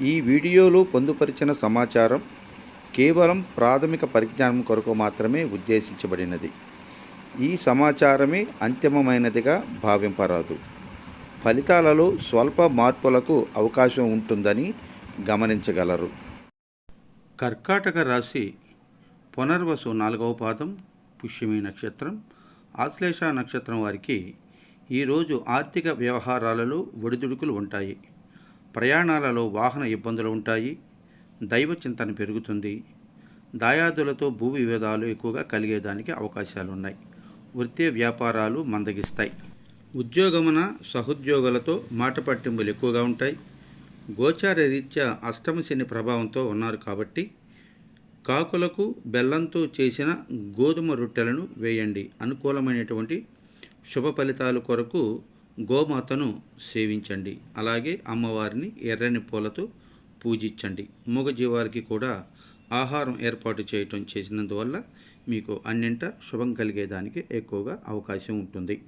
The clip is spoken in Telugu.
ఈ వీడియోలో పొందుపరిచిన సమాచారం కేవలం ప్రాథమిక పరిజ్ఞానం కొరకు మాత్రమే ఉద్దేశించబడినది. ఈ సమాచారమే అంతిమమైనదిగా భావింపరాదు. ఫలితాలలో స్వల్ప మార్పులకు అవకాశం ఉంటుందని గమనించగలరు. కర్కాటక రాశి పునర్వసు నాలుగవ పాదం పుష్యమి నక్షత్రం ఆశ్లేష నక్షత్రం వారికి ఈరోజు ఆర్థిక వ్యవహారాలలో ఒడిదుడుకులు ఉంటాయి. ప్రయాణాలలో వాహన ఇబ్బందులు ఉంటాయి దైవ చింతన పెరుగుతుంది దాయాదులతో భూ వివాదాలు ఎక్కువగా కలిగేదానికి అవకాశాలు ఉన్నాయి వృత్తి వ్యాపారాలు మందగిస్తాయి. ఉద్యోగమున సహోద్యోగులతో మాట పట్టింపులు ఎక్కువగా ఉంటాయి గోచార రీత్యా అష్టమశని ప్రభావంతో ఉన్నారు కాబట్టి కాకులకు బెల్లంతో చేసిన గోధుమ రొట్టెలను వేయండి. అనుకూలమైనటువంటి శుభ ఫలితాల కొరకు గోమాతను సేవించండి. అలాగే అమ్మవారిని ఎర్రని పూలతో పూజించండి. మూగజీవాలకి కూడా ఆహారం ఏర్పాటు చేయటం చేసినందువల్ల మీకు అన్నింట శుభం కలిగేదానికి ఎక్కువగా అవకాశం ఉంటుంది.